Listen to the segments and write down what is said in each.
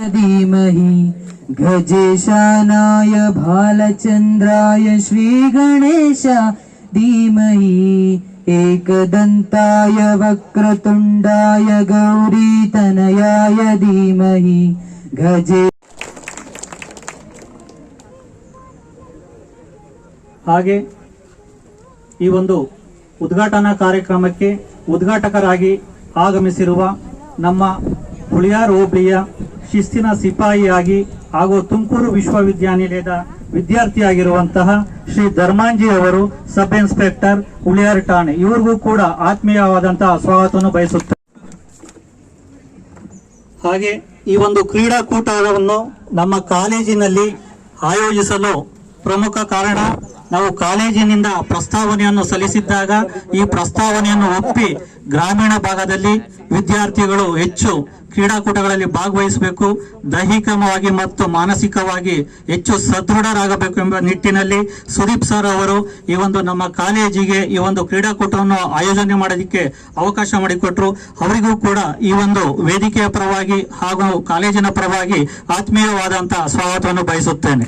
धीमहि गजेशानाय भालचन्द्राय श्रीगणेश धीमहि एकदन्ताय वक्रतुण्डाय गौरीतनयाय धीमहि गजे ಹಾಗೆ ಈ ಒಂದು ಉದ್ಘಾಟನಾ ಕಾರ್ಯಕ್ರಮಕ್ಕೆ ಉದ್ಘಾಟಕರಾಗಿ ಆಗಮಿಸಿರುವ ನಮ್ಮ ಹುಳಿಯಾರ್ ಹೋಬಳಿಯ ಶಿಸ್ತಿನ ಸಿಪಾಯಿಯಾಗಿ ಹಾಗೂ ತುಮಕೂರು ವಿಶ್ವವಿದ್ಯಾನಿಲಯದ ವಿದ್ಯಾರ್ಥಿಯಾಗಿರುವಂತಹ ಶ್ರೀ ಧರ್ಮಾಂಜಿ ಅವರು ಸಬ್ ಇನ್ಸ್ಪೆಕ್ಟರ್ ಉಳಿಯಾರ್ ಠಾಣೆ. ಇವ್ರಿಗೂ ಕೂಡ ಆತ್ಮೀಯವಾದಂತಹ ಸ್ವಾಗತವನ್ನು ಬಯಸುತ್ತೆ ಹಾಗೆ ಈ ಒಂದು ಕ್ರೀಡಾಕೂಟವನ್ನು ನಮ್ಮ ಕಾಲೇಜಿನಲ್ಲಿ ಆಯೋಜಿಸಲು ಪ್ರಮುಖ ಕಾರಣ ನಾವು ಕಾಲೇಜಿನಿಂದ ಪ್ರಸ್ತಾವನೆಯನ್ನು ಸಲ್ಲಿಸಿದ್ದಾಗ ಈ ಪ್ರಸ್ತಾವನೆಯನ್ನು ಒಪ್ಪಿ ಗ್ರಾಮೀಣ ಭಾಗದಲ್ಲಿ ವಿದ್ಯಾರ್ಥಿಗಳು ಹೆಚ್ಚು ಕ್ರೀಡಾಕೂಟಗಳಲ್ಲಿ ಭಾಗವಹಿಸಬೇಕು, ದೈಹಿಕವಾಗಿ ಮತ್ತು ಮಾನಸಿಕವಾಗಿ ಹೆಚ್ಚು ಸದೃಢರಾಗಬೇಕು ಎಂಬ ನಿಟ್ಟಿನಲ್ಲಿ ಸುದೀಪ್ ಸರ್ ಅವರು ಈ ಒಂದು ನಮ್ಮ ಕಾಲೇಜಿಗೆ ಈ ಒಂದು ಕ್ರೀಡಾಕೂಟವನ್ನು ಆಯೋಜನೆ ಮಾಡೋದಕ್ಕೆ ಅವಕಾಶ ಮಾಡಿಕೊಟ್ರು. ಅವರಿಗೂ ಕೂಡ ಈ ಒಂದು ವೇದಿಕೆಯ ಪರವಾಗಿ ಹಾಗೂ ಕಾಲೇಜಿನ ಪರವಾಗಿ ಆತ್ಮೀಯವಾದಂತಹ ಸ್ವಾಗತವನ್ನು ಬಯಸುತ್ತೇನೆ.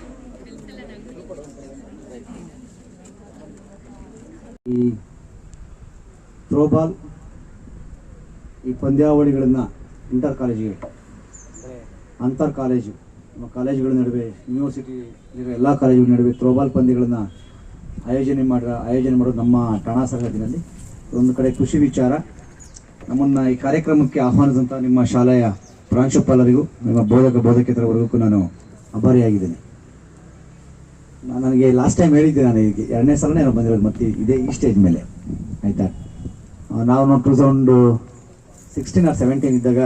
ಥ್ರೋಬಾಲ್ ಈ ಪಂದ್ಯಾವಳಿಗಳನ್ನು ಇಂಟರ್ ಕಾಲೇಜಿಗೆ. ಅಂತರ್ ಕಾಲೇಜು ನಮ್ಮ ಕಾಲೇಜುಗಳ ನಡುವೆ ಯೂನಿವರ್ಸಿಟಿ ಎಲ್ಲ ಕಾಲೇಜುಗಳ ನಡುವೆ ಥ್ರೋಬಾಲ್ ಪಂದ್ಯಗಳನ್ನು ಆಯೋಜನೆ ಮಾಡ ಆಯೋಜನೆ ಮಾಡೋದು ನಮ್ಮ ಠಾಣಾ ಒಂದು ಕಡೆ ಖುಷಿ ವಿಚಾರ ನಮ್ಮನ್ನು ಈ ಕಾರ್ಯಕ್ರಮಕ್ಕೆ ಆಹ್ವಾನಿಸಿದಂಥ ನಿಮ್ಮ ಶಾಲೆಯ ಪ್ರಾಂಶುಪಾಲರಿಗೂ ನಿಮ್ಮ ಬೋಧಕ ಬೋಧಕೇತರವರೆಗೂ ನಾನು ಆಭಾರಿಯಾಗಿದ್ದೇನೆ ನಾನು ನನಗೆ ಲಾಸ್ಟ್ ಟೈಮ್ ಹೇಳಿದ್ದೆ ನಾನು ಎರಡನೇ ಸಲನೇ ನಾನು ಬಂದಿರೋದು ಮತ್ತೆ ಇದೇ ಈ ಸ್ಟೇಜ್ ಮೇಲೆ. ಆಯ್ತಾ? ನಾವು two thousand sixteen or seventeen ಇದ್ದಾಗ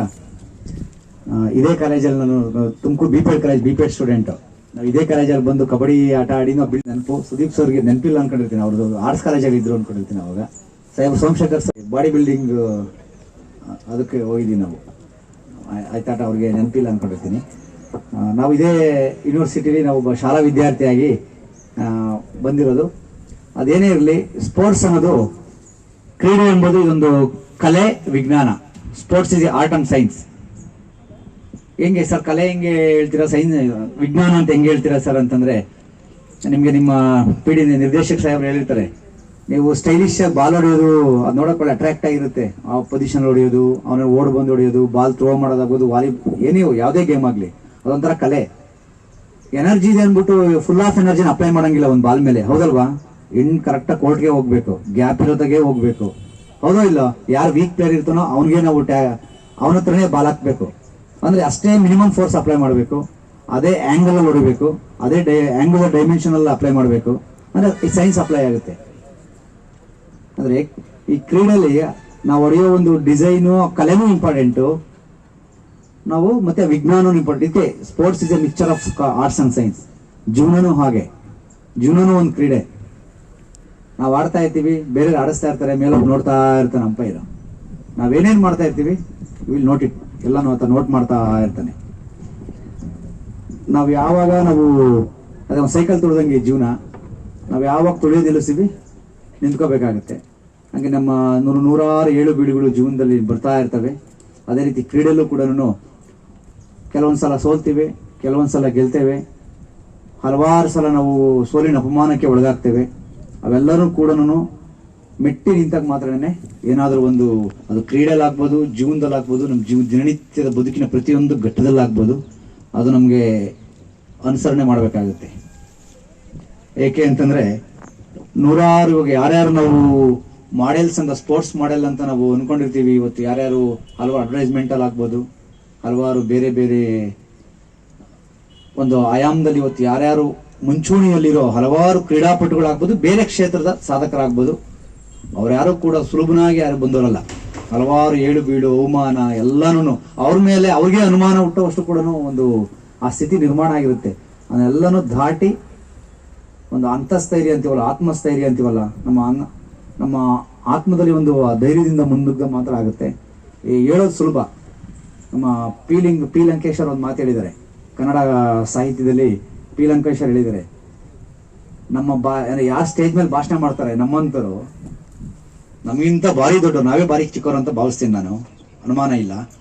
ಇದೇ ಕಾಲೇಜಲ್ಲಿ ನಾನು Tumakuru B P college B P Ed student ನಾವು ಇದೇ ಕಾಲೇಜಲ್ಲಿ ಬಂದು ಕಬಡ್ಡಿ ಆಟ ಆಡಿ ನಾವು ನೆನಪು, ಸುದೀಪ್ ಸರ್ಗೆ ನೆನಪಿಲ್ಲ ಅನ್ಕೊಂಡಿರ್ತೀನಿ, ಅವ್ರದ್ದು ಆರ್ಟ್ಸ್ ಕಾಲೇಜಲ್ಲಿ ಇದ್ರು ಅನ್ಕೊಂಡಿರ್ತೀನಿ ಅವಾಗ. ಸಾಹೇಬ್ ಸೋಮಶೇಖರ್ ಸರ್ ಬಾಡಿ ಬಿಲ್ಡಿಂಗ್ ಅದಕ್ಕೆ ಹೋಗಿದ್ದೀವಿ ನಾವು. ಆಯ್- ಆಯ್ತಾಟ ಅವ್ರಿಗೆ ನೆನಪಿಲ್ಲ ಅನ್ಕೊಂಡಿರ್ತೀನಿ. ನಾವು ಇದೇ ಯೂನಿವರ್ಸಿಟಿಲಿ ನಾವು ಒಬ್ಬ ಶಾಲಾ ವಿದ್ಯಾರ್ಥಿಯಾಗಿ ಬಂದಿರೋದು. ಅದೇನೇ ಇರಲಿ ಸ್ಪೋರ್ಟ್ಸ್ ಅನ್ನೋದು ಕ್ರೀಡೆ ಎಂಬುದು ಇದೊಂದು ಕಲೆ, ವಿಜ್ಞಾನ. Sports is art and science ಹೆಂಗೆ ಸರ್, ಕಲೆ ಹೆಂಗೆ ಹೇಳ್ತೀರಾ? ಸೈನ್ಸ್ ವಿಜ್ಞಾನ ಅಂತ ಹೆಂಗೆ ಹೇಳ್ತೀರಾ ಸರ್ ಅಂತಂದ್ರೆ, ನಿಮಗೆ ನಿಮ್ಮ ಪಿ ನಿರ್ದೇಶಕ ಸಾಹೇಬ್ರು ಹೇಳಿರ್ತಾರೆ, ನೀವು ಸ್ಟೈಲಿಶ್ ಬಾಲ್ ಹೊಡೆಯೋದು ಅದು ನೋಡೋಕೆ ಅಟ್ರಾಕ್ಟ್ ಆಗಿರುತ್ತೆ. ಆ ಪೊಸಿಷನ್ ಹೊಡೆಯೋದು, ಅವನ ಓಡ್ ಬಂದು ಹೊಡೆಯೋದು ಬಾಲ್ ಥ್ರೋ ಮಾಡೋದಾಗ್ಬೋದು ವಾಲಿ ಏನೇ ಯಾವುದೇ ಗೇಮ್ ಆಗಲಿ, ಅದೊಂಥರ ಕಲೆ. ಎನರ್ಜಿ ಇದೆ ಅಂದ್ಬಿಟ್ಟು ಫುಲ್ ಆಫ್ ಎನರ್ಜಿನ ಅಪ್ಲೈ ಮಾಡೋಂಗಿಲ್ಲ ಒಂದು ಬಾಲ್ ಮೇಲೆ, ಹೌದಲ್ವಾ? ಇನ್ ಕರೆಕ್ಟಾಗಿ ಕೋರ್ಟ್ಗೆ ಹೋಗ್ಬೇಕು. ಗ್ಯಾಪ್ ಇರೋದಾಗೆ ಹೋಗ್ಬೇಕು. ಹೌದೋ ಇಲ್ಲ? ಯಾರು ವೀಕ್ ಪ್ಲೇಯರ್ ಇರ್ತಾನೋ ಅವನಿಗೆ ನಾವು ಅವನ ಹತ್ರನೇ ಬಾಲ್ ಹಾಕ್ಬೇಕು. ಅಂದ್ರೆ ಅಷ್ಟೇ ಮಿನಿಮಮ್ ಫೋರ್ಸ್ ಅಪ್ಲೈ ಮಾಡಬೇಕು. ಅದೇ ಆಂಗಲ್ ಅಲ್ಲಿ ಹೊಡಿಬೇಕು. ಅದೇ ಡೈ ಆಂಗುಲರ್ ಡೈಮೆನ್ಷನ್ ಅಲ್ಲಿ ಅಪ್ಲೈ ಮಾಡಬೇಕು. ಅಂದ್ರೆ ಈ ಸೈನ್ಸ್ ಅಪ್ಲೈ ಆಗುತ್ತೆ. ಅಂದ್ರೆ ಈ ಕ್ರೀಡೆಯಲ್ಲಿ ನಾವು ಹೊಡೆಯೋ ಒಂದು ಡಿಸೈನು ಕಲೆನೂ ಇಂಪಾರ್ಟೆಂಟು ನಾವು ಮತ್ತೆ ವಿಜ್ಞಾನ ಇಂಪಾರ್ಟೆಂಟ್ ಇದೆ sports is a mixture of arts and science ಜೀವನನೂ ಹಾಗೆ. ಜೀವನನೂ ಒಂದು ಕ್ರೀಡೆ. ನಾವು ಆಡ್ತಾ ಇರ್ತೀವಿ ಬೇರೆ ಆಡಿಸ್ತಾ ಇರ್ತಾರೆ ಮೇಲೆ ನೋಡ್ತಾ ಇರ್ತಾನೆ ಅಂಪೈರ್ ನಾವೇನೇನು ಮಾಡ್ತಾ ಇರ್ತೀವಿ, ವಿಲ್ ನೋಟ್ ಇಟ್ ಎಲ್ಲ ಆತ ನೋಟ್ ಮಾಡ್ತಾ ಇರ್ತಾನೆ. ನಾವು ಯಾವಾಗ ನಾವು, ಅದೇ ಸೈಕಲ್ ತುಳಿದಂಗೆ ಜೀವನ, ನಾವು ಯಾವಾಗ ತುಳಿಯೋದು ನಿಲ್ಲಿಸ್ತೀವಿ, ನಿಂತ್ಕೋಬೇಕಾಗತ್ತೆ. ಹಾಗೆ ನಮ್ಮ ನೂರು ನೂರಾರು ಏಳು ಬೀಳುಗಳು ಜೀವನದಲ್ಲಿ ಬರ್ತಾ ಇರ್ತವೆ. ಅದೇ ರೀತಿ ಕ್ರೀಡೆಯಲ್ಲೂ ಕೂಡ ಕೆಲವೊಂದು ಸಲ ಸೋಲ್ತೀವಿ, ಕೆಲವೊಂದು ಸಲ ಗೆಲ್ತೇವೆ. ಹಲವಾರು ಸಲ ನಾವು ಸೋಲಿನ ಅಪಮಾನಕ್ಕೆ ಒಳಗಾಗ್ತೇವೆ. ಅವೆಲ್ಲರೂ ಕೂಡ ಮೆಟ್ಟಿ ನಿಂತಾಗ ಮಾತ್ರನೇ ಏನಾದರೂ ಒಂದು ಅದು ಕ್ರೀಡೆಯಲ್ಲಾಗ್ಬೋದು, ಜೀವನದಲ್ಲಾಗ್ಬೋದು, ನಮ್ಮ ಜೀವ ದಿನನಿತ್ಯದ ಬದುಕಿನ ಪ್ರತಿಯೊಂದು ಘಟ್ಟದಲ್ಲಾಗ್ಬೋದು, ಅದು ನಮಗೆ ಅನುಸರಣೆ ಮಾಡಬೇಕಾಗುತ್ತೆ. ಏಕೆ ಅಂತಂದರೆ ನೂರಾರು ಇವಾಗ ಯಾರ್ಯಾರು ನಾವು ಮಾಡೆಲ್ಸ್ ಅಂತ ಸ್ಪೋರ್ಟ್ಸ್ ಮಾಡೆಲ್ ಅಂತ ನಾವು ಅಂದ್ಕೊಂಡಿರ್ತೀವಿ ಇವತ್ತು ಯಾರ್ಯಾರು ಹಲವಾರು ಅಡ್ವರ್ಟೈಸ್ಮೆಂಟ್ ಅಲ್ಲಿ ಆಗ್ಬೋದು, ಹಲವಾರು ಬೇರೆ ಬೇರೆ ಒಂದು ಆಯಾಮದಲ್ಲಿ ಇವತ್ತು ಯಾರ್ಯಾರು ಮುಂಚೂಣಿಯಲ್ಲಿರೋ ಹಲವಾರು ಕ್ರೀಡಾಪಟುಗಳಾಗ್ಬೋದು, ಬೇರೆ ಕ್ಷೇತ್ರದ ಸಾಧಕರಾಗ್ಬೋದು ಯಾರು ಕೂಡ ಸುಲಭನಾಗಿ ಯಾರು ಬಂದವರಲ್ಲ. ಹಲವಾರು ಏಳು ಬೀಳು ಅವಮಾನ ಎಲ್ಲಾನು ಅವ್ರ ಮೇಲೆ ಅವ್ರಿಗೆ ಅನುಮಾನ ಹುಟ್ಟುವಷ್ಟು ಕೂಡ ಒಂದು ಆ ಸ್ಥಿತಿ ನಿರ್ಮಾಣ ಆಗಿರುತ್ತೆ. ಅದನ್ನೆಲ್ಲನೂ ದಾಟಿ ಒಂದು ಅಂತಸ್ಥೈರ್ಯ ಅಂತೀವಲ್ಲ, ಆತ್ಮಸ್ಥೈರ್ಯ ಅಂತೀವಲ್ಲ, ನಮ್ಮ ಅನ್ನ- ನಮ್ಮ ಆತ್ಮದಲ್ಲಿ ಒಂದು ಧೈರ್ಯದಿಂದ ಮುನ್ನುಗ್ಗ ಮಾತ್ರ ಆಗುತ್ತೆ. ಈ ಹೇಳೋದು ಸುಲಭ. ನಮ್ಮ ಪೀಲಿಂಗ್ ಪಿ ಲಂಕೇಶ್ವರ್ ಒಂದು ಮಾತು ಹೇಳಿದ್ದಾರೆ. ಕನ್ನಡ ಸಾಹಿತ್ಯದಲ್ಲಿ ಪಿ ಲಂಕೇಶ್ವರ್ ಹೇಳಿದ್ದಾರೆ. ನಮ್ಮ ಬಾ ಯಾವ ಸ್ಟೇಜ್ ಮೇಲೆ ಭಾಷಣ ಮಾಡ್ತಾರೆ ನಮ್ಮಂತರು, ನಮಗಿಂತ ಭಾರಿ ದೊಡ್ಡ ನಾವೇ ಭಾರಿ ಚಿಕ್ಕವರು ಅಂತ ಭಾವಿಸ್ತೀನಿ ನಾನು. ಅನುಮಾನ ಇಲ್ಲ.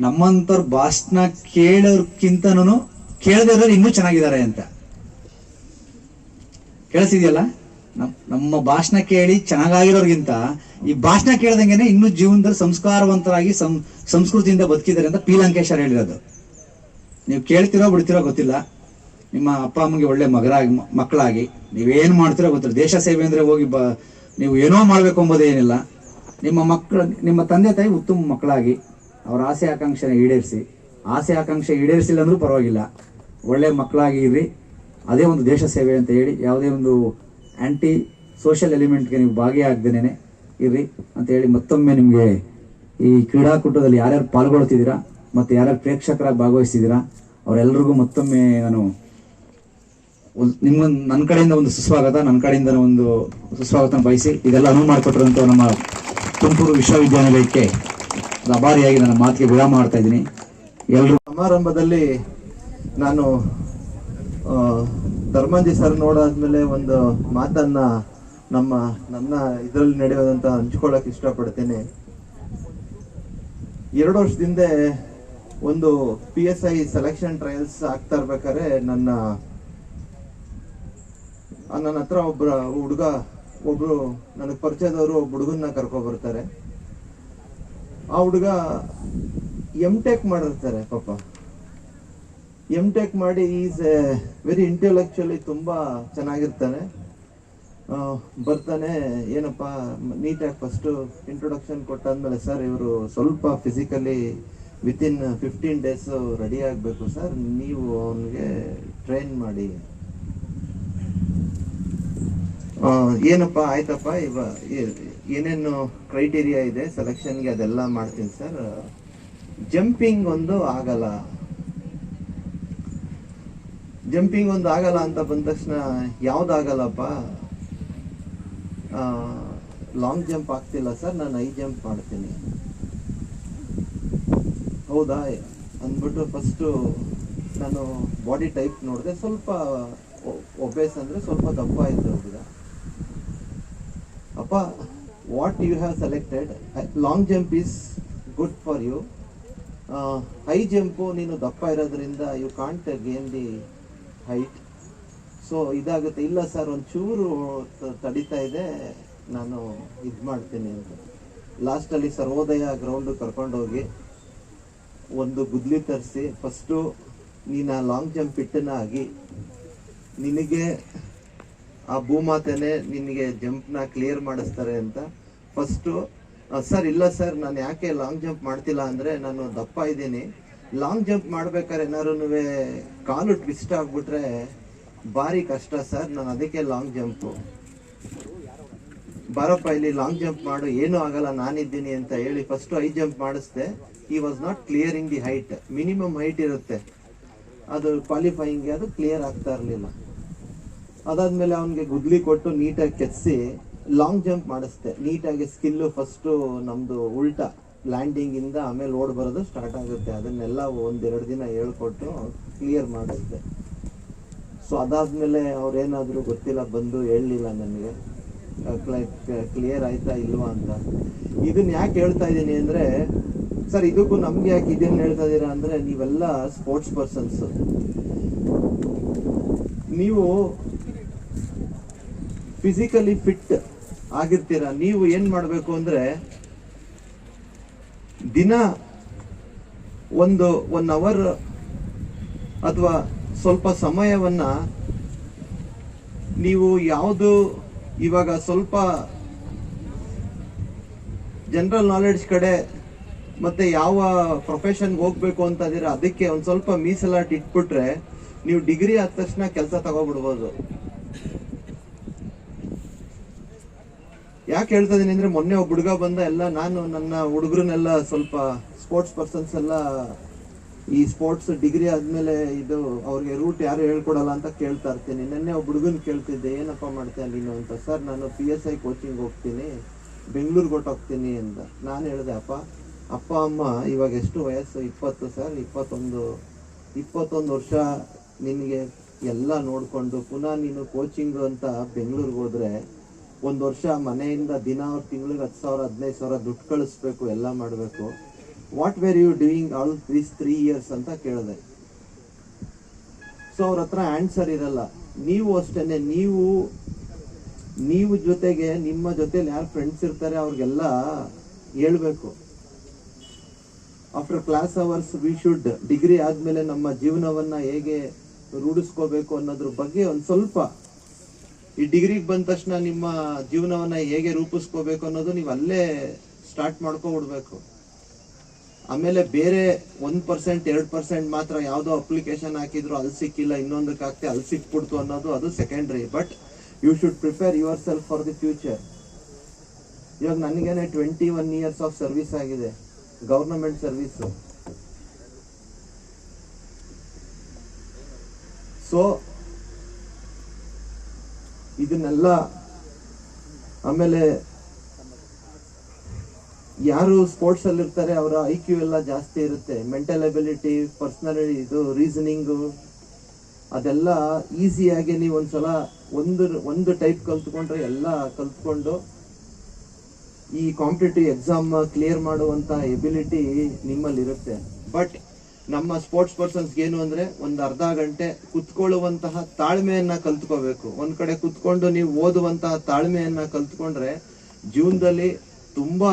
ನಮ್ಮಂತವ್ರ ಭಾಷಣ ಕೇಳೋರ್ಕಿಂತನೂ ಕೇಳದೇ ಇರೋರು ಇನ್ನೂ ಚೆನ್ನಾಗಿದ್ದಾರೆ ಅಂತ. ಕೇಳಿಸಿದೆಯಲ್ಲ ನಮ್- ನಮ್ಮ ಭಾಷಣ ಕೇಳಿ ಚೆನ್ನಾಗಿರೋರ್ಗಿಂತ ಈ ಭಾಷಣ ಕೇಳ್ದಂಗೆನೆ ಇನ್ನೂ ಜೀವನದಲ್ಲಿ ಸಂಸ್ಕಾರವಂತರಾಗಿ ಸಂಸ್ಕೃತಿಯಿಂದ ಬದುಕಿದ್ದಾರೆ ಅಂತ ಪಿ ಲಂಕೇಶ್ವರ್ ಹೇಳಿರೋದು. ನೀವು ಕೇಳ್ತಿರೋ ಬಿಡ್ತಿರೋ ಗೊತ್ತಿಲ್ಲ. ನಿಮ್ಮ ಅಪ್ಪ ಅಮ್ಮಗೆ ಒಳ್ಳೆ ಮಗರಾಗಿ, ಮಕ್ಕಳಾಗಿ, ನೀವೇನು ಮಾಡ್ತೀರೋ ಗೊತ್ತಿಲ್ಲ. ದೇಶ ಸೇವೆ ಅಂದರೆ ಹೋಗಿ ಬ, ನೀವು ಏನೋ ಮಾಡಬೇಕು ಎಂಬುದೇನಿಲ್ಲ ನಿಮ್ಮ ಮಕ್ಕಳ, ನಿಮ್ಮ ತಂದೆ ತಾಯಿ ಉತ್ತಮ ಮಕ್ಕಳಾಗಿ ಅವರ ಆಸೆ ಆಕಾಂಕ್ಷೆನ ಈಡೇರಿಸಿ. ಆಸೆ ಆಕಾಂಕ್ಷೆ ಈಡೇರಿಸಿಲ್ಲ ಅಂದರೂ ಪರವಾಗಿಲ್ಲ. ಒಳ್ಳೆ ಮಕ್ಕಳಾಗಿ ಇರ್ರಿ. ಅದೇ ಒಂದು ದೇಶ ಸೇವೆ ಅಂತ ಹೇಳಿ ಯಾವುದೇ ಒಂದು ಆ್ಯಂಟಿ ಸೋಷಿಯಲ್ ಎಲಿಮೆಂಟ್ಗೆ ನೀವು ಭಾಗಿಯಾಗ್ದೇನೆ ಇರ್ರಿ ಅಂತ ಹೇಳಿ ಮತ್ತೊಮ್ಮೆ ನಿಮಗೆ ಈ ಕ್ರೀಡಾಕೂಟದಲ್ಲಿ ಯಾರ್ಯಾರು ಪಾಲ್ಗೊಳ್ತಿದ್ದೀರಾ ಮತ್ತು ಯಾರ್ಯಾರು ಪ್ರೇಕ್ಷಕರಾಗಿ ಭಾಗವಹಿಸ್ತಿದ್ದೀರಾ ಅವರೆಲ್ಲರಿಗೂ ಮತ್ತೊಮ್ಮೆ ನಾನು ನಿಮ್ಗೊಂದು ನನ್ನ ಕಡೆಯಿಂದ ಒಂದು ಸುಸ್ವಾಗತ, ನನ್ನ ಕಡೆಯಿಂದ ಒಂದು ಸುಸ್ವಾಗತ ಬಯಸಿ ಇದೆಲ್ಲ ಅನುವು ಮಾಡಿಕೊಟ್ಟಿರುವಂಥ ನಮ್ಮ ತುಮಕೂರು ವಿಶ್ವವಿದ್ಯಾನಿಲಯಕ್ಕೆ ಅಭಾರಿಯಾಗಿ ನನ್ನ ಮಾತಿಗೆ ವಿರಾಮ ಮಾಡ್ತಾ ಇದ್ದೀನಿ. ಎಲ್ಲರೂ ಸಮಾರಂಭದಲ್ಲಿ ನಾನು ಧರ್ಮಾಂಜಿ ಸರ್ ನೋಡಾದ್ಮೇಲೆ ಒಂದು ಮಾತನ್ನ ನಮ್ಮ, ನನ್ನ ಇದರಲ್ಲಿ ನಡೆಯೋದಂತ ಹಂಚ್ಕೊಳ್ಳಕ್ ಇಷ್ಟಪಡ್ತೇನೆ. ಎರಡು ವರ್ಷದಿಂದ ಒಂದು P S I selection trials ಆಗ್ತಾ ಇರ್ಬೇಕಾದ್ರೆ ನನ್ನ ನನ್ನ ಹತ್ರ ಒಬ್ಬ ಹುಡುಗ, ಒಬ್ರು ನನಗೆ ಪರಿಚಯದವರು ಒಬ್ಬ ಹುಡುಗನ್ನ ಕರ್ಕೊಬರ್ತಾರೆ ಆ ಹುಡುಗ ಎಂ ಟೆಕ್ ಮಾಡಿರ್ತಾರೆ ಪಾಪ. ಎಂ ಟೆಕ್ ಮಾಡಿ ಈಸ್ ಎ ವೆರಿ ಇಂಟೆಲೆಕ್ಚುಲಿ ತುಂಬಾ ಚೆನ್ನಾಗಿರ್ತಾನೆ. ಬರ್ತಾನೆ, ಏನಪ್ಪ, ನೀಟಾಗಿ ಫಸ್ಟ್ ಇಂಟ್ರೊಡಕ್ಷನ್ ಕೊಟ್ಟಾದ್ಮೇಲೆ ಸರ್ ಇವರು ಸ್ವಲ್ಪ physically within fifteen days ready ಆಗಬೇಕು ಸರ್ ನೀವು ಅವನಿಗೆ ಟ್ರೈನ್ ಮಾಡಿ. ಏನಪ್ಪ, ಆಯ್ತಪ್ಪ? ಇವ ಏನೇನು ಕ್ರೈಟೀರಿಯಾ ಇದೆ? ಸೆಲೆಕ್ಷನ್ಗೆ ಅದೆಲ್ಲ ಮಾಡ್ತೀನಿ ಸರ್ ಜಂಪಿಂಗ್ ಒಂದು ಆಗಲ್ಲ. ಜಂಪಿಂಗ್ ಒಂದು ಆಗಲ್ಲ ಅಂತ ಬಂದ ತಕ್ಷಣ ಯಾವ್ದಾಗಲ್ಲಪ್ಪ? ಲಾಂಗ್ ಜಂಪ್ ಆಗ್ತಿಲ್ಲ ಸರ್ ನಾನು ಐ ಜಂಪ್ ಮಾಡ್ತೀನಿ. ಹೌದಾ? ಅಂದ್ಬಿಟ್ಟು ಫಸ್ಟು ನಾನು ಬಾಡಿ ಟೈಪ್ ನೋಡಿದೆ, ಸ್ವಲ್ಪ ಒಬೇಸ್ ಅಂದ್ರೆ ಸ್ವಲ್ಪ ದಪ್ಪ ಇದ್ದ ಹುಡುಗ. ಅಪ್ಪ what you have selected long jump is good for you high jump ನೀನು ದಪ್ಪ ಇರೋದ್ರಿಂದ you can't gain the height so ಇದಾಗುತ್ತೆ. ಇಲ್ಲ ಸರ್ ಒಂಚೂರು ತ- ತಡೀತಾ ಇದೆ. ನಾನು ಇದು ಮಾಡ್ತೀನಿ ಅಂತ. ಲಾಸ್ಟಲ್ಲಿ ಸರ್ವೋದಯ ಗ್ರೌಂಡ್ ಕರ್ಕೊಂಡೋಗಿ ಒಂದು ಗುದ್ಲಿ ತರಿಸಿ. ಫಸ್ಟು ನೀನು ಆ ಲಾಂಗ್ ಜಂಪ್ ಇಟ್ಟನ ಆಗಿ, ನಿನಗೆ ಆ ಭೂಮಾತೆನೆ ನಿನಗೆ ಜಂಪ್ನ ಕ್ಲಿಯರ್ ಮಾಡಿಸ್ತಾರೆ ಅಂತ. ಫಸ್ಟು ಸರ್, ಇಲ್ಲ ಸರ್, ನಾನು ಯಾಕೆ ಲಾಂಗ್ ಜಂಪ್ ಮಾಡ್ತಿಲ್ಲ ಅಂದರೆ ನಾನು ದಪ್ಪ ಇದ್ದೀನಿ. ಲಾಂಗ್ ಜಂಪ್ ಮಾಡ್ಬೇಕಾದ್ರೆ ಏನಾದ್ರು ಕಾಲು ಟ್ವಿಸ್ಟ್ ಆಗಿಬಿಟ್ರೆ ಭಾರಿ ಕಷ್ಟ ಸರ್, ನಾನು ಅದಕ್ಕೆ ಲಾಂಗ್ ಜಂಪು ಬಾರಪ್ಪ, ಇಲ್ಲಿ ಲಾಂಗ್ ಜಂಪ್ ಮಾಡು, ಏನೂ ಆಗಲ್ಲ, ನಾನಿದ್ದೀನಿ ಅಂತ ಹೇಳಿ first I jump ಮಾಡಿಸ್ದೆ. He was not clearing the height minimum height ಇರುತ್ತೆ. ಅದು ಕ್ವಾಲಿಫೈಯಿಂಗ್ ಅದು ಕ್ಲಿಯರ್ ಆಗ್ತಾ ಇರಲಿಲ್ಲ. ಅದಾದ್ಮೇಲೆ ಅವನಿಗೆ ಗುದ್ಲಿ ಕೊಟ್ಟು ನೀಟಾಗಿ ಕೆತ್ತಿಸಿ ಲಾಂಗ್ ಜಂಪ್ ಮಾಡಿಸ್ದೆ. ನೀಟಾಗಿ ಸ್ಕಿಲ್ಲು ಫಸ್ಟು ನಮ್ದು ಉಲ್ಟಾ ಲ್ಯಾಂಡಿಂಗ್ ಇಂದ ಆಮೇಲೆ ಓಡ್ ಬರೋದು ಸ್ಟಾರ್ಟ್ ಆಗುತ್ತೆ. ಅದನ್ನೆಲ್ಲ ಒಂದೆರಡು ದಿನ ಹೇಳ್ಕೊಟ್ಟು ಕ್ಲಿಯರ್ ಮಾಡಿಸ್ದೆ. ಸೊ ಅದಾದ್ಮೇಲೆ ಅವ್ರೇನಾದರೂ ಗೊತ್ತಿಲ್ಲ, ಬಂದು ಹೇಳಲಿಲ್ಲ ನನಗೆ. ಕ್ಲಿಯರ್ ಆಯ್ತಾ ಇಲ್ವಾ ಅಂತ. ಇದನ್ನ ಯಾಕೆ ಹೇಳ್ತಾ ಇದ್ದೀನಿ ಅಂದ್ರೆ, ಸರ್ ಇದಕ್ಕೂ ನಮ್ಗೆ ಯಾಕೆ ಇದನ್ನ ಹೇಳ್ತಾ ಇದ್ದೀರಾ ಅಂದ್ರೆ ನೀವೆಲ್ಲ ಸ್ಪೋರ್ಟ್ಸ್ ಪರ್ಸನ್ಸ್ ನೀವು ಫಿಸಿಕಲಿ ಫಿಟ್ ಆಗಿರ್ತೀರ? ನೀವು ಏನ್ ಮಾಡಬೇಕು ಅಂದ್ರೆ ದಿನ ಒಂದು ಒನ್ ಅವರ್ ಅಥವಾ ಸ್ವಲ್ಪ ಸಮಯವನ್ನ ನೀವು ಯಾವುದು ಇವಾಗ ಸ್ವಲ್ಪ ಜನರಲ್ ನಾಲೆಡ್ಜ್ ಕಡೆ ಮತ್ತೆ ಯಾವ ಪ್ರೊಫೆಷನ್ಗೆ ಹೋಗ್ಬೇಕು ಅಂತ ಅದಕ್ಕೆ ಒಂದ್ ಸ್ವಲ್ಪ ಮೀಸಲಾಟಿ ಇಟ್ಬಿಟ್ರೆ ನೀವು ಡಿಗ್ರಿ ಆದ ತಕ್ಷಣ ಕೆಲಸ ತಗೋಬಿಡ್ಬೋದು. ಯಾಕೆ ಹೇಳ್ತಾ ಇದ್ದೀನಿ ಅಂದ್ರೆ ಮೊನ್ನೆ ಒಬ್ಬ ಹುಡುಗ ಬಂದ ಎಲ್ಲ ನಾನು ನನ್ನ ಹುಡುಗರನ್ನೆಲ್ಲ ಸ್ವಲ್ಪ ಸ್ಪೋರ್ಟ್ಸ್ ಪರ್ಸನ್ಸ್ ಎಲ್ಲ ಈ ಸ್ಪೋರ್ಟ್ಸ್ ಡಿಗ್ರಿ ಆದ್ಮೇಲೆ ಇದು ಅವ್ರಿಗೆ ರೂಟ್ ಯಾರು ಹೇಳ್ಕೊಡಲ್ಲ ಅಂತ ಕೇಳ್ತಾ ಇರ್ತೀನಿ. ನಿನ್ನೆ ಒಬ್ಬ ಹುಡುಗನ್ ಕೇಳ್ತಿದ್ದೆ, ಏನಪ್ಪ ಮಾಡ್ತೀಯ ನೀನು ಅಂತ. ಸರ್, ನಾನು ಪಿ ಎಸ್ ಐ ಕೋಚಿಂಗ್ ಹೋಗ್ತೀನಿ, ಬೆಂಗಳೂರಿಗೆ ಹೋಗ್ತೀನಿ ಅಂತ. ನಾನು ಹೇಳಿದೆ, ಅಪ್ಪ ಅಪ್ಪ, ಅಮ್ಮ, ಇವಾಗ ಎಷ್ಟು ವಯಸ್ಸು? ಇಪ್ಪತ್ತು, ಸರ್, ಇಪ್ಪತ್ತೊಂದು ಇಪ್ಪತ್ತೊಂದು ವರ್ಷ ನಿನಗೆ ಎಲ್ಲ ನೋಡಿಕೊಂಡು, ಪುನಃ ನೀನು ಕೋಚಿಂಗ್ ಅಂತ ಬೆಂಗಳೂರಿಗೆ ಹೋದ್ರೆ ಒಂದು ವರ್ಷ ಮನೆಯಿಂದ ದಿನ ತಿಂಗಳಿಗೆ ಹತ್ತು ಸಾವಿರ, ಹದಿನೈದು ಸಾವಿರ ದುಡ್ಡು ಕಳಿಸ್ಬೇಕು, ಎಲ್ಲ ಮಾಡಬೇಕು. What were you doing all these three years ಅಂತ ಕೇಳಿದೆ. ಸೊ ಅವ್ರ ಹತ್ರ ಆನ್ಸರ್ ಇರಲ್ಲ. ನೀವು ಅಷ್ಟೇನೆ, ನೀವು ನೀವು ಜೊತೆಗೆ, ನಿಮ್ಮ ಜೊತೆಲಿ ಯಾರು ಫ್ರೆಂಡ್ಸ್ ಇರ್ತಾರೆ ಅವ್ರಿಗೆಲ್ಲ ಹೇಳ್ಬೇಕು. After class hours we should degree ಆದ್ಮೇಲೆ ನಮ್ಮ ಜೀವನವನ್ನ ಹೇಗೆ ರೂಢಿಸ್ಕೋಬೇಕು ಅನ್ನೋದ್ರ ಬಗ್ಗೆ ಒಂದು ಸ್ವಲ್ಪ ಈ ಡಿಗ್ರಿಗೆ ಬಂದ ತಕ್ಷಣ ನಿಮ್ಮ ಜೀವನವನ್ನ ಹೇಗೆ ರೂಪಿಸ್ಕೋಬೇಕು ಅನ್ನೋದು ನೀವು ಅಲ್ಲೇ ಸ್ಟಾರ್ಟ್ ಮಾಡ್ಕೊಬಿಡ್ಬೇಕು. ಆಮೇಲೆ ಬೇರೆ ಒಂದ್ ಪರ್ಸೆಂಟ್ ಎರಡ್ ಪರ್ಸೆಂಟ್ ಮಾತ್ರ ಯಾವ್ದೋ ಅಪ್ಲಿಕೇಶನ್ ಹಾಕಿದ್ರು ಅಲ್ಲಿ ಸಿಕ್ಕಿಲ್ಲ, ಇನ್ನೊಂದಕ್ಕೆ ಹಾಕ್ತಿ ಅಲ್ಲಿ ಸಿಕ್ಬಿಡ್ತು ಅನ್ನೋದು ಅದು secondary but you should prepare yourself for the future ಇವಾಗ ನನಗೇನೆ twenty one years of service ಆಗಿದೆ. ಗವರ್ನಮೆಂಟ್ ಸರ್ವಿಸ್ ಸೊ ಇದನ್ನೆಲ್ಲ ಆಮೇಲೆ ಯಾರು ಸ್ಪೋರ್ಟ್ಸ್ ಅಲ್ಲಿ ಇರ್ತಾರೆ, ಅವರ ಐ ಕ್ಯೂ ಎಲ್ಲ ಜಾಸ್ತಿ ಇರುತ್ತೆ. ಮೆಂಟಲ್ ಅಬಿಲಿಟಿ ಪರ್ಸನಲ್ ಇದು ರೀಸನಿಂಗು ಅದೆಲ್ಲ ಈಸಿಯಾಗಿ ನೀವು ಒಂದ್ಸಲ ಒಂದು ಒಂದು ಟೈಪ್ ಕಲ್ತ್ಕೊಂಡ್ರೆ ಎಲ್ಲ ಕಲ್ತ್ಕೊಂಡು ಈ ಕಾಂಪಿಟೇಟಿವ್ ಎಕ್ಸಾಮ್ ಕ್ಲಿಯರ್ ಮಾಡುವಂತ ಎಬಿಲಿಟಿ ನಿಮ್ಮಲ್ಲಿ ಇರುತ್ತೆ ಬಟ್ ನಮ್ಮ ಸ್ಪೋರ್ಟ್ಸ್ ಪರ್ಸನ್ಸ್ ಏನು ಅಂದ್ರೆ ಒಂದು ಅರ್ಧ ಗಂಟೆ ಕುತ್ಕೊಳ್ಳುವಂತಹ ತಾಳ್ಮೆಯನ್ನ ಕಲ್ತ್ಕೋಬೇಕು. ಒಂದ್ ಕಡೆ ಕುತ್ಕೊಂಡು ನೀವು ಓದುವಂತಹ ತಾಳ್ಮೆಯನ್ನ ಕಲ್ತ್ಕೊಂಡ್ರೆ ಜೀವನದಲ್ಲಿ ತುಂಬಾ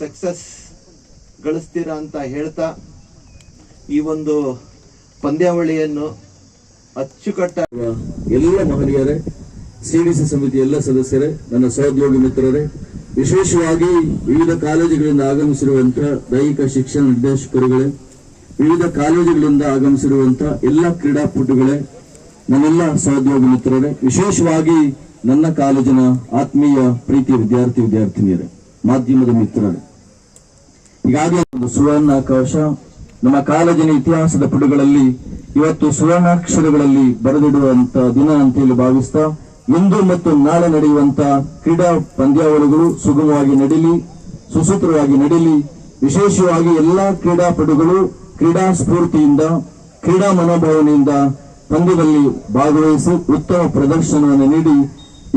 ಸಕ್ಸಸ್ ಗಳಿಸ್ತೀರಾ ಅಂತ ಹೇಳ್ತಾ ಈ ಒಂದು ಪಂದ್ಯಾವಳಿಯನ್ನು ಅಚ್ಚುಕಟ್ಟ ಎಲ್ಲ ಮಹನೀಯರೇ ಸಿಡಿಸಿ ಸಮಿತಿ ಎಲ್ಲ ಸದಸ್ಯರೇ, ನನ್ನ ಸಹೋದ್ಯೋಗಿ ಮಿತ್ರರೇ, ವಿಶೇಷವಾಗಿ ವಿವಿಧ ಕಾಲೇಜುಗಳಿಂದ ಆಗಮಿಸಿರುವಂತಹ ದೈಹಿಕ ಶಿಕ್ಷಣ ನಿರ್ದೇಶಕರುಗಳೇ ವಿವಿಧ ಕಾಲೇಜುಗಳಿಂದ ಆಗಮಿಸಿರುವಂತಹ ಎಲ್ಲ ಕ್ರೀಡಾಪಟುಗಳೇ, ನನ್ನೆಲ್ಲ ಸಹೋದ್ಯೋಗ ಮಿತ್ರರೇ ವಿಶೇಷವಾಗಿ ನನ್ನ ಕಾಲೇಜಿನ ಆತ್ಮೀಯ ಪ್ರೀತಿ ವಿದ್ಯಾರ್ಥಿ ವಿದ್ಯಾರ್ಥಿನಿಯರೇ, ಮಾಧ್ಯಮದ ಮಿತ್ರರೇ. ಈಗಾಗಲೇ ಒಂದು ಸುವರ್ಣಾಕಾಶ ನಮ್ಮ ಕಾಲೇಜಿನ ಇತಿಹಾಸದ ಪುಟಗಳಲ್ಲಿ ಇವತ್ತು ಸುವರ್ಣಾಕ್ಷರಗಳಲ್ಲಿ ಬರೆದಿಡುವಂತ ದಿನ ಅಂತ ಹೇಳಿ ಭಾವಿಸ್ತಾ, ಇಂದು ಮತ್ತು ನಾಳೆ ನಡೆಯುವಂತ ಕ್ರೀಡಾ ಪಂದ್ಯಾವಳಿಗಳು ಸುಗಮವಾಗಿ ನಡೀಲಿ, ಸುಸೂತ್ರವಾಗಿ ನಡೀಲಿ. ವಿಶೇಷವಾಗಿ ಎಲ್ಲಾ ಕ್ರೀಡಾಪಟುಗಳು ಕ್ರೀಡಾ ಸ್ಫೂರ್ತಿಯಿಂದ, ಕ್ರೀಡಾ ಮನೋಭಾವನೆಯಿಂದ ಪಂದ್ಯದಲ್ಲಿ ಭಾಗವಹಿಸಿ ಉತ್ತಮ ಪ್ರದರ್ಶನವನ್ನು ನೀಡಿ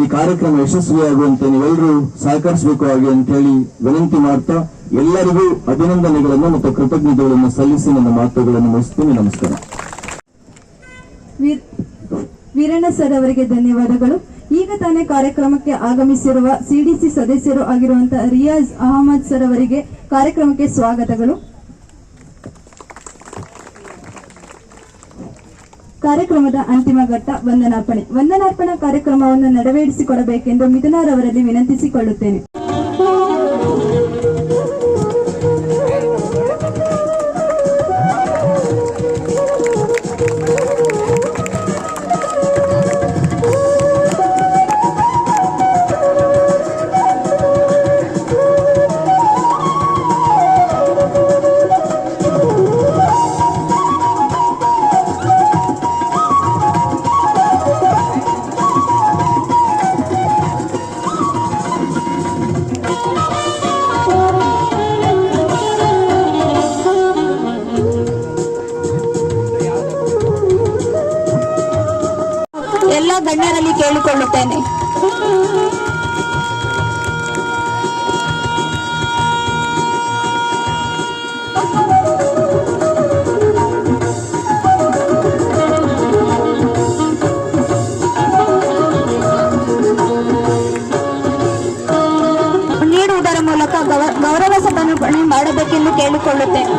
ಈ ಕಾರ್ಯಕ್ರಮ ಯಶಸ್ವಿಯಾಗುವಂತೆ ನೀವೆಲ್ಲರೂ ಸಹಕರಿಸಬೇಕು ಹಾಗೆ ಅಂತ ಹೇಳಿ ವಿನಂತಿ ಮಾಡ್ತಾ ಎಲ್ಲರಿಗೂ ಅಭಿನಂದನೆಗಳನ್ನು ಮತ್ತು ಕೃತಜ್ಞತೆಗಳನ್ನು ಸಲ್ಲಿಸಿ ನನ್ನ ಮಾತುಗಳನ್ನು ಮುಗಿಸ್ತೀನಿ. ನಮಸ್ಕಾರ. ವೀರ್- ವೀರಣ್ಣ ಸರ್ ಅವರಿಗೆ ಧನ್ಯವಾದಗಳು. ಈಗ ತಾನೇ ಕಾರ್ಯಕ್ರಮಕ್ಕೆ ಆಗಮಿಸಿರುವ ಸಿಡಿಸಿ ಸದಸ್ಯರು ಆಗಿರುವಂತಹ ರಿಯಾಜ್ ಅಹಮದ್ ಸರ್ ಅವರಿಗೆ ಕಾರ್ಯಕ್ರಮಕ್ಕೆ ಸ್ವಾಗತಗಳು. ಕಾರ್ಯಕ್ರಮದ ಅಂತಿಮ ಘಟ್ಟ ವಂದನಾರ್ಪಣೆ. ವಂದನಾರ್ಪಣಾ ಕಾರ್ಯಕ್ರಮವನ್ನು ನೆರವೇರಿಸಿಕೊಡಬೇಕೆಂದು ಮಿಥುನಾರ್ ಅವರಲ್ಲಿ ವಿನಂತಿಸಿಕೊಳ್ಳುತ್ತೇನೆ. ಗಣ್ಯರಲ್ಲಿ ಕೇಳಿಕೊಳ್ಳುತ್ತೇನೆ ನೀಡುವುದರ ಮೂಲಕ ಗೌ- ಗೌರವ ಸಮರ್ಪಣೆ ಮಾಡಬೇಕೆಂದು ಕೇಳಿಕೊಳ್ಳುತ್ತೇನೆ